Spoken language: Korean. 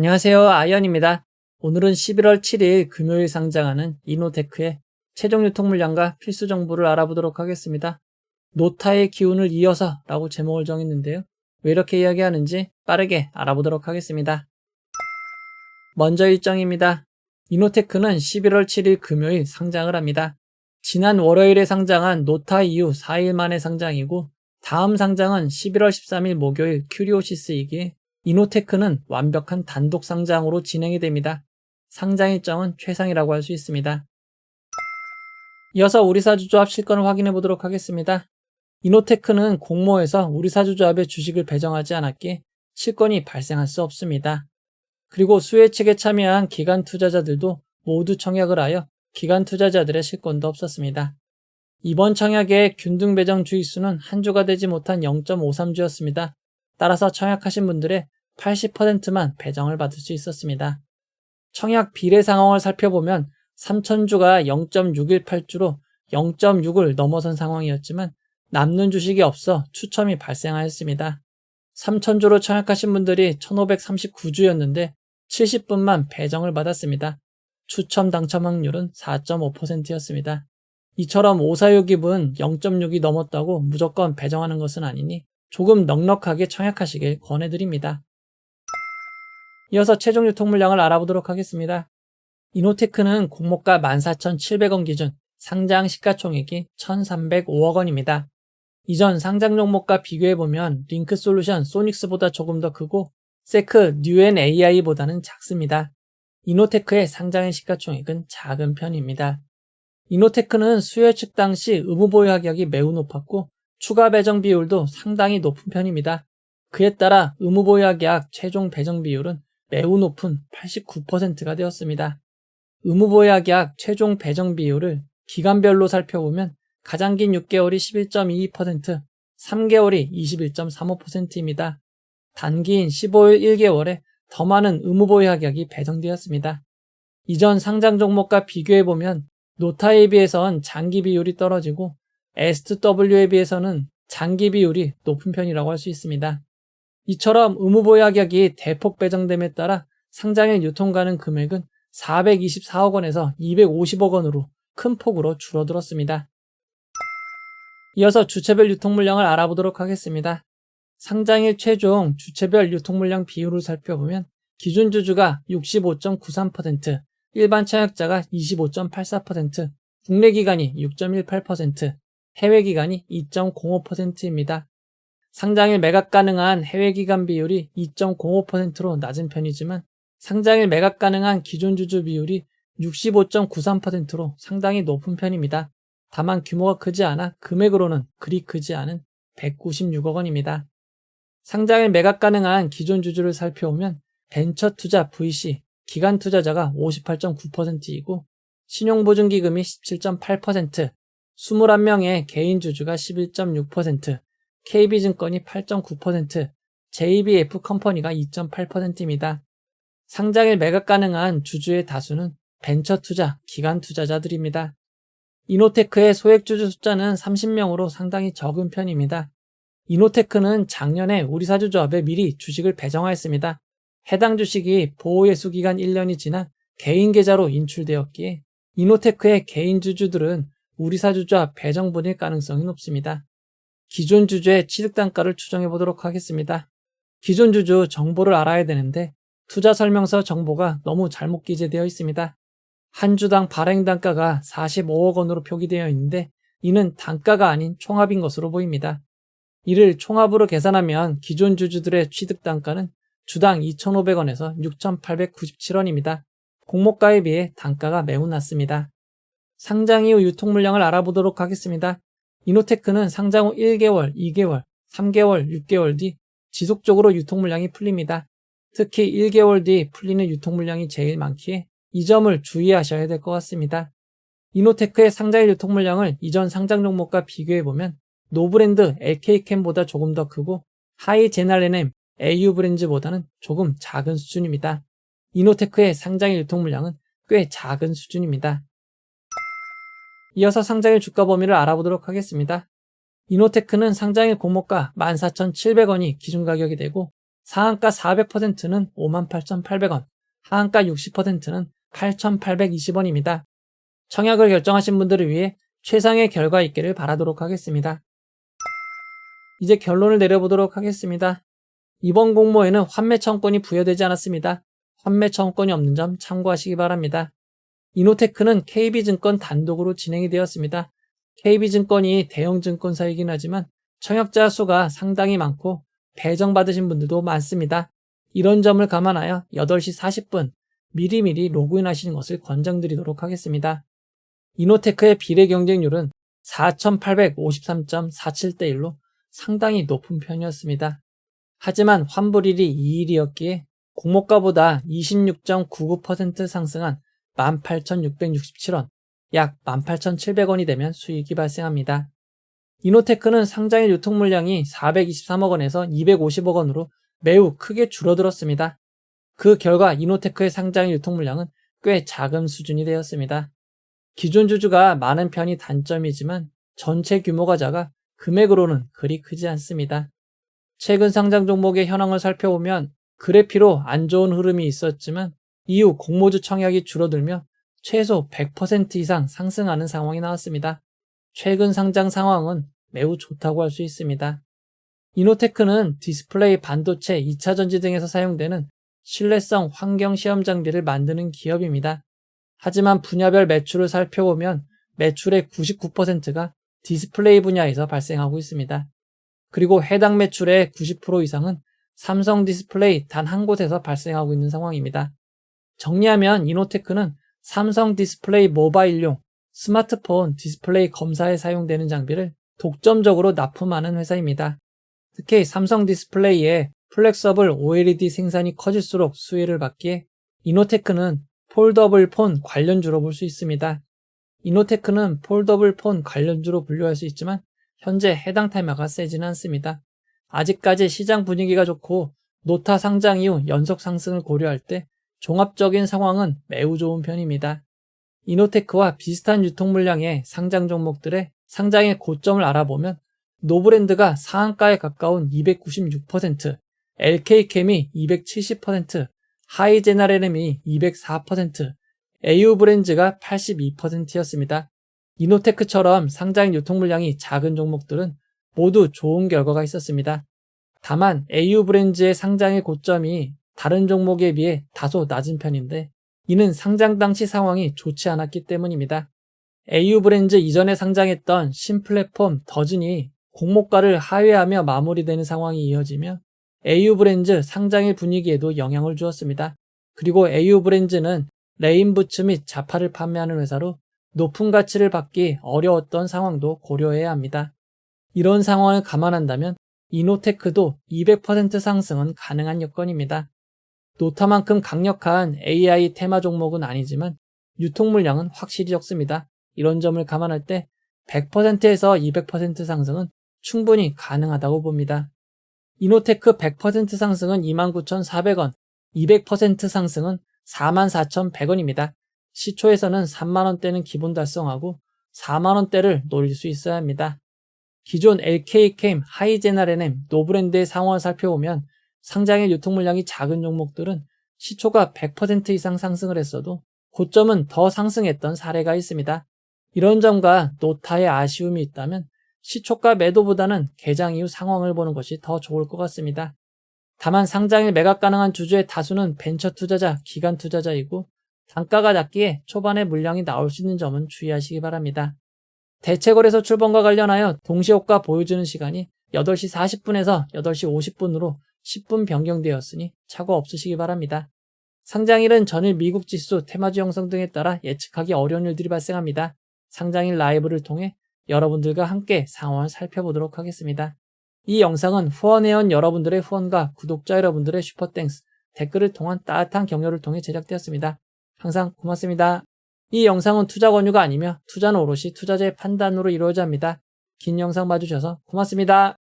안녕하세요. 아이언입니다. 오늘은 11월 7일 금요일 상장하는 이노테크의 최종 유통 물량과 필수 정보를 알아보도록 하겠습니다. 노타의 기운을 이어서 라고 제목을 정했는데요. 왜 이렇게 이야기하는지 빠르게 알아보도록 하겠습니다. 먼저 일정입니다. 이노테크는 11월 7일 금요일 상장을 합니다. 지난 월요일에 상장한 노타 이후 4일 만에 상장이고 다음 상장은 11월 13일 목요일 큐리오시스이기에 이노테크는 완벽한 단독 상장으로 진행이 됩니다. 상장 일정은 최상이라고 할 수 있습니다. 이어서 우리사 주조합 실권을 확인해 보도록 하겠습니다. 이노테크는 공모에서 우리사 주조합의 주식을 배정하지 않았기에 실권이 발생할 수 없습니다. 그리고 수혜 측에 참여한 기관 투자자들도 모두 청약을 하여 기관 투자자들의 실권도 없었습니다. 이번 청약의 균등 배정 주의수는 한 주가 되지 못한 0.53주였습니다. 따라서 청약하신 분들의 80%만 배정을 받을 수 있었습니다. 청약 비례 상황을 살펴보면 3천주가 0.618주로 0.6을 넘어선 상황이었지만 남는 주식이 없어 추첨이 발생하였습니다. 3천주로 청약하신 분들이 1539주였는데 70분만 배정을 받았습니다. 추첨 당첨 확률은 4.5%였습니다. 이처럼 오사유기분 0.6이 넘었다고 무조건 배정하는 것은 아니니 조금 넉넉하게 청약하시길 권해드립니다. 이어서 최종 유통 물량을 알아보도록 하겠습니다. 이노테크는 공모가 14,700원 기준 상장 시가총액이 1,305억 원입니다. 이전 상장 종목과 비교해보면 링크 솔루션 소닉스보다 조금 더 크고 세크 뉴엔 AI보다는 작습니다. 이노테크의 상장의 시가총액은 작은 편입니다. 이노테크는 수요 측 당시 의무 보유 가격이 매우 높았고 추가 배정 비율도 상당히 높은 편입니다. 그에 따라 의무 보유 계약 최종 배정 비율은 매우 높은 89%가 되었습니다. 의무보유 계약 최종 배정 비율을 기간별로 살펴보면 가장 긴 6개월이 11.22%, 3개월이 21.35%입니다. 단기인 15일 1개월에 더 많은 의무보유 가격이 배정되었습니다. 이전 상장 종목과 비교해보면 노타에 비해선 장기 비율이 떨어지고 S2W에 비해서는 장기 비율이 높은 편이라고 할 수 있습니다. 이처럼 의무보유 가격이 대폭 배정됨에 따라 상장일 유통 가능 금액은 424억 원에서 250억 원으로 큰 폭으로 줄어들었습니다. 이어서 주체별 유통 물량을 알아보도록 하겠습니다. 상장일 최종 주체별 유통 물량 비율을 살펴보면 기준 주주가 65.93%, 일반 차약자가 25.84%, 국내 기관이 6.18%, 해외 기관이 2.05%입니다. 상장일 매각 가능한 해외 기관 비율이 2.05%로 낮은 편이지만 상장일 매각 가능한 기존 주주 비율이 65.93%로 상당히 높은 편입니다. 다만 규모가 크지 않아 금액으로는 그리 크지 않은 196억 원입니다. 상장일 매각 가능한 기존 주주를 살펴보면 벤처 투자 VC, 기관 투자자가 58.9%이고 신용보증기금이 17.8%, 21명의 개인 주주가 11.6%, KB증권이 8.9%, JBF 컴퍼니가 2.8%입니다. 상장일 매각 가능한 주주의 다수는 벤처 투자, 기관 투자자들입니다. 이노테크의 소액 주주 숫자는 30명으로 상당히 적은 편입니다. 이노테크는 작년에 우리 사주조합에 미리 주식을 배정하였습니다. 해당 주식이 보호예수 기간 1년이 지나 개인 계좌로 인출되었기에 이노테크의 개인 주주들은 우리 사주조합 배정분일 가능성이 높습니다. 기존 주주의 취득 단가를 추정해 보도록 하겠습니다. 기존 주주 정보를 알아야 되는데 투자 설명서 정보가 너무 잘못 기재되어 있습니다. 한 주당 발행 단가가 45억 원으로 표기되어 있는데 이는 단가가 아닌 총합인 것으로 보입니다. 이를 총합으로 계산하면 기존 주주들의 취득 단가는 주당 2,500원에서 6,897원입니다. 공모가에 비해 단가가 매우 낮습니다. 상장 이후 유통 물량을 알아보도록 하겠습니다. 이노테크는 상장 후 1개월, 2개월, 3개월, 6개월 뒤 지속적으로 유통 물량이 풀립니다. 특히 1개월 뒤 풀리는 유통 물량이 제일 많기에 이 점을 주의하셔야 될 것 같습니다. 이노테크의 상장일 유통 물량을 이전 상장 종목과 비교해보면 노브랜드 LK캠보다 조금 더 크고 하이 제날레넴 AU 브랜드보다는 조금 작은 수준입니다. 이노테크의 상장일 유통 물량은 꽤 작은 수준입니다. 이어서 상장일 주가 범위를 알아보도록 하겠습니다. 이노테크는 상장일 공모가 14,700원이 기준 가격이 되고 상한가 400%는 58,800원, 하한가 60%는 8,820원입니다. 청약을 결정하신 분들을 위해 최상의 결과 있기를 바라도록 하겠습니다. 이제 결론을 내려보도록 하겠습니다. 이번 공모에는 환매 청권이 부여되지 않았습니다. 환매 청권이 없는 점 참고하시기 바랍니다. 이노테크는 KB증권 단독으로 진행이 되었습니다. KB증권이 대형 증권사이긴 하지만 청약자 수가 상당히 많고 배정받으신 분들도 많습니다. 이런 점을 감안하여 8시 40분 미리미리 로그인 하시는 것을 권장드리도록 하겠습니다. 이노테크의 비례 경쟁률은 4,853.47대 1로 상당히 높은 편이었습니다. 하지만 환불일이 2일이었기에 공모가보다 26.99% 상승한 18,667원, 약 18,700원이 되면 수익이 발생합니다. 이노테크는 상장일 유통 물량이 423억 원에서 250억 원으로 매우 크게 줄어들었습니다. 그 결과 이노테크의 상장일 유통 물량은 꽤 작은 수준이 되었습니다. 기존 주주가 많은 편이 단점이지만 전체 규모가 작아 금액으로는 그리 크지 않습니다. 최근 상장 종목의 현황을 살펴보면 그래피로 안 좋은 흐름이 있었지만 이후 공모주 청약이 줄어들며 최소 100% 이상 상승하는 상황이 나왔습니다. 최근 상장 상황은 매우 좋다고 할 수 있습니다. 이노테크는 디스플레이 반도체 2차 전지 등에서 사용되는 신뢰성 환경 시험 장비를 만드는 기업입니다. 하지만 분야별 매출을 살펴보면 매출의 99%가 디스플레이 분야에서 발생하고 있습니다. 그리고 해당 매출의 90% 이상은 삼성 디스플레이 단 한 곳에서 발생하고 있는 상황입니다. 정리하면 이노테크는 삼성 디스플레이 모바일용 스마트폰 디스플레이 검사에 사용되는 장비를 독점적으로 납품하는 회사입니다. 특히 삼성 디스플레이의 플렉서블 OLED 생산이 커질수록 수혜를 받기에 이노테크는 폴더블 폰 관련주로 볼 수 있습니다. 이노테크는 폴더블 폰 관련주로 분류할 수 있지만 현재 해당 테마가 세지는 않습니다. 아직까지 시장 분위기가 좋고 노타 상장 이후 연속 상승을 고려할 때 종합적인 상황은 매우 좋은 편입니다. 이노테크와 비슷한 유통 물량의 상장 종목들의 상장의 고점을 알아보면 노브랜드가 상한가에 가까운 296%, LK캠이 270%, 하이제나레름이 204%, AU 브랜즈가 82%였습니다. 이노테크처럼 상장 유통 물량이 작은 종목들은 모두 좋은 결과가 있었습니다. 다만 AU 브랜즈의 상장의 고점이 다른 종목에 비해 다소 낮은 편인데 이는 상장 당시 상황이 좋지 않았기 때문입니다. AU 브랜즈 이전에 상장했던 신플랫폼 더즌이 공모가를 하회하며 마무리되는 상황이 이어지며 AU 브랜즈 상장의 분위기에도 영향을 주었습니다. 그리고 AU 브랜즈는 레인부츠 및 자파를 판매하는 회사로 높은 가치를 받기 어려웠던 상황도 고려해야 합니다. 이런 상황을 감안한다면 이노테크도 200% 상승은 가능한 여건입니다. 노타만큼 강력한 AI 테마 종목은 아니지만 유통 물량은 확실히 적습니다. 이런 점을 감안할 때 100%에서 200% 상승은 충분히 가능하다고 봅니다. 이노테크 100% 상승은 29,400원, 200% 상승은 44,100원입니다. 시초에서는 3만원대는 기본 달성하고 4만원대를 노릴 수 있어야 합니다. 기존 LK캠, 하이제나레넴, 노브랜드의 상황을 살펴보면 상장의 유통 물량이 작은 종목들은 시초가 100% 이상 상승을 했어도 고점은 더 상승했던 사례가 있습니다. 이런 점과 노타의 아쉬움이 있다면 시초가 매도보다는 개장 이후 상황을 보는 것이 더 좋을 것 같습니다. 다만 상장일 매각 가능한 주주의 다수는 벤처 투자자, 기관 투자자이고 단가가 낮기에 초반에 물량이 나올 수 있는 점은 주의하시기 바랍니다. 대체거래소 출범과 관련하여 동시효과 보여주는 시간이 8시 40분에서 8시 50분으로 10분 변경되었으니 착오 없으시기 바랍니다. 상장일은 전일 미국 지수, 테마주 형성 등에 따라 예측하기 어려운 일들이 발생합니다. 상장일 라이브를 통해 여러분들과 함께 상황을 살펴보도록 하겠습니다. 이 영상은 후원회원 여러분들의 후원과 구독자 여러분들의 슈퍼땡스, 댓글을 통한 따뜻한 격려를 통해 제작되었습니다. 항상 고맙습니다. 이 영상은 투자 권유가 아니며 투자는 오롯이 투자자의 판단으로 이루어져 합니다. 긴 영상 봐주셔서 고맙습니다.